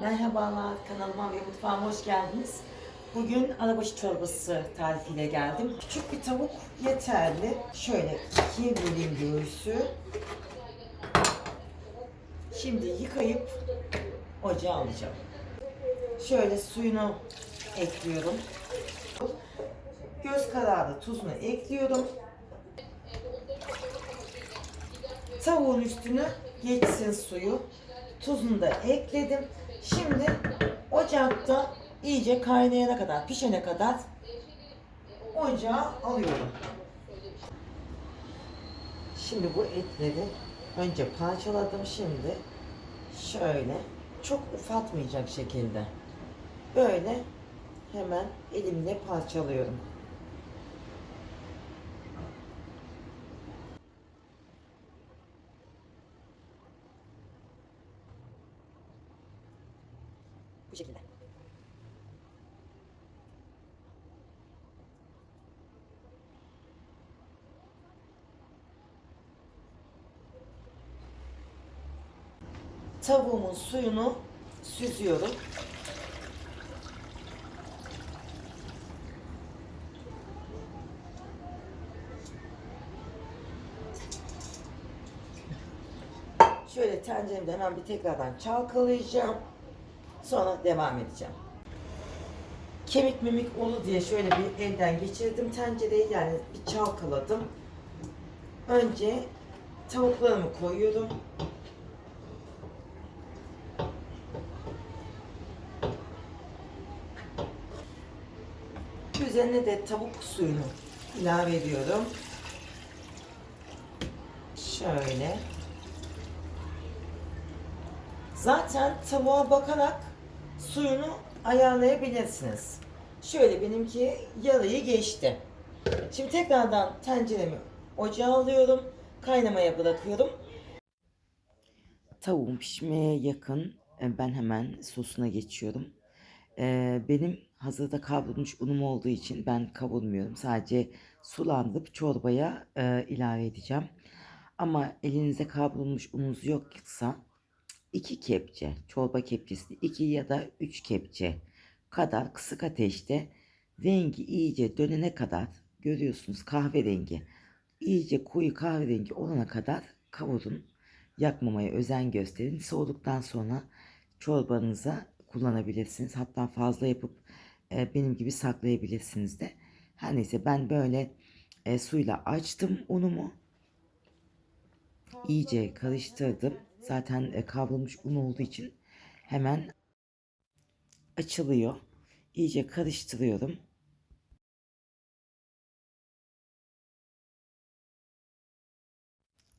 Merhabalar kanalıma ve mutfağıma hoş geldiniz. Bugün arabaşı çorbası tarifiyle geldim. Küçük bir tavuk yeterli. Şöyle ikiye böleyim göğsü. Şimdi yıkayıp ocağa alacağım. Şöyle suyunu ekliyorum. Göz kararı tuzunu ekliyorum. Tavuğun üstünü geçsin suyu. Tuzunu da ekledim. Şimdi ocakta iyice kaynayana kadar, pişene kadar ocağa alıyorum. Şimdi bu etleri önce parçaladım. Şimdi şöyle çok ufaltmayacak şekilde böyle hemen elimle parçalıyorum. Bu şekilde. Tavuğumun suyunu süzüyorum. Şöyle tenceremde hemen bir tekrardan çalkalayacağım. Sonra devam edeceğim. Kemik mimik olur diye şöyle bir elden geçirdim tencereyi yani bir çalkaladım. Önce tavuklarımı koyuyorum. Üzerine de tavuk suyunu ilave ediyorum. Şöyle. Zaten tavuğa bakarak suyunu ayarlayabilirsiniz. Şöyle benimki yarıyı geçti. Şimdi tekrardan tenceremi ocağa alıyorum. Kaynamaya bırakıyorum. Tavuğum pişmeye yakın. E, Ben hemen sosuna geçiyorum. Ee, benim hazırda kavrulmuş unum olduğu için ben kavurmuyorum. Sadece sulandırıp çorbaya e, ilave edeceğim. Ama elinizde kavrulmuş ununuz yoksa 2 kepçe çorba kepçesi 2 ya da 3 kepçe kadar kısık ateşte rengi iyice dönene kadar görüyorsunuz kahverengi iyice koyu kahverengi olana kadar kavurun. Yakmamaya özen gösterin. Soğuduktan sonra çorbanıza kullanabilirsiniz. Hatta fazla yapıp e, benim gibi saklayabilirsiniz de. Her neyse ben böyle e, suyla açtım unumu. İyice karıştırdım. Zaten e, kavrulmuş un olduğu için hemen açılıyor. İyice karıştırıyorum.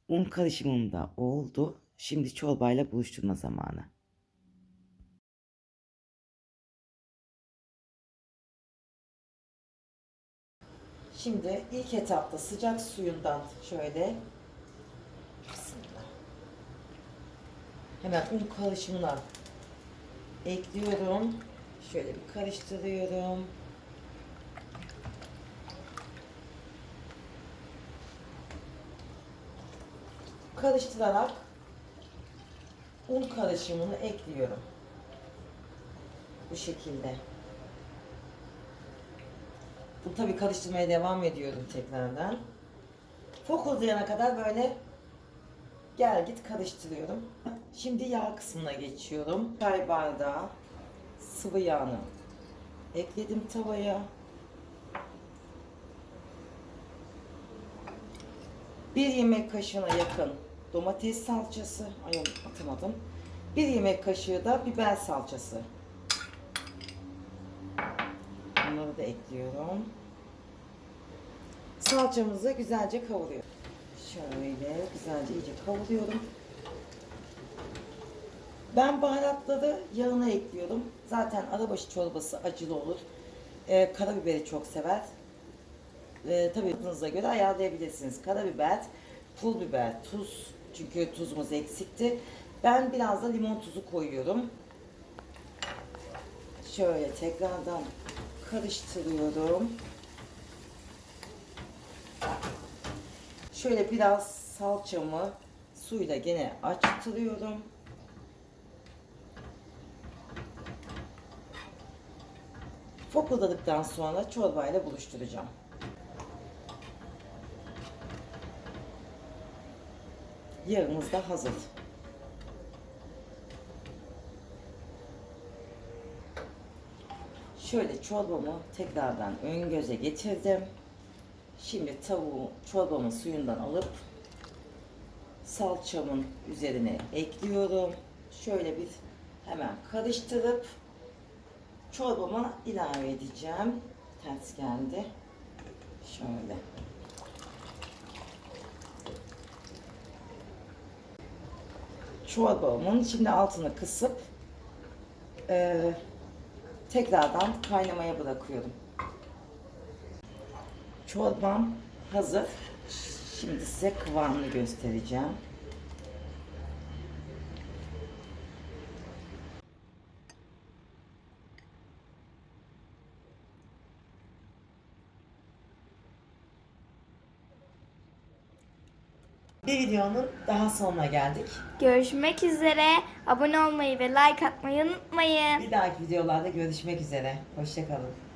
Un karışımım da oldu. Şimdi çorbayla buluşturma zamanı. Şimdi ilk etapta sıcak suyundan şöyle Hemen un karışımına ekliyorum. Şöyle bir karıştırıyorum. Karıştırarak un karışımını ekliyorum. Bu şekilde. Bu tabi karıştırmaya devam ediyorum tekrardan. Fokulayana kadar böyle gel git karıştırıyorum. Şimdi yağ kısmına geçiyorum. Çay bardağı sıvı yağını ekledim tavaya. Bir yemek kaşığına yakın domates salçası. Ay atamadım. Bir yemek kaşığı da biber salçası. Bunları da ekliyorum. Salçamızı güzelce kavuruyorum. Şöyle güzelce iyice kavuruyorum. Ben baharatları yağına ekliyorum. Zaten arabaşı çorbası acılı olur. Ee, karabiberi çok sever. Ee, tabii tadınıza göre ayarlayabilirsiniz. Karabiber, pul biber, tuz. Çünkü tuzumuz eksikti. Ben biraz da limon tuzu koyuyorum. Şöyle tekrardan karıştırıyorum. Şöyle biraz salçamı suyla gene açtırıyorum. Fokurdadıktan sonra çorbayla buluşturacağım. Yağımız da hazır. Şöyle çorbamı tekrardan ön göze getirdim. Şimdi tavuğu çorbamın suyundan alıp salçamın üzerine ekliyorum. Şöyle bir hemen karıştırıp çorbama ilave edeceğim. Ters geldi. Şöyle. Çorbamın şimdi altını kısıp eee, tekrardan kaynamaya bırakıyorum. Çorbam hazır. Şimdi size kıvamını göstereceğim. Bir videonun daha sonuna geldik. Görüşmek üzere. Abone olmayı ve like atmayı unutmayın. Bir dahaki videolarda görüşmek üzere. Hoşçakalın.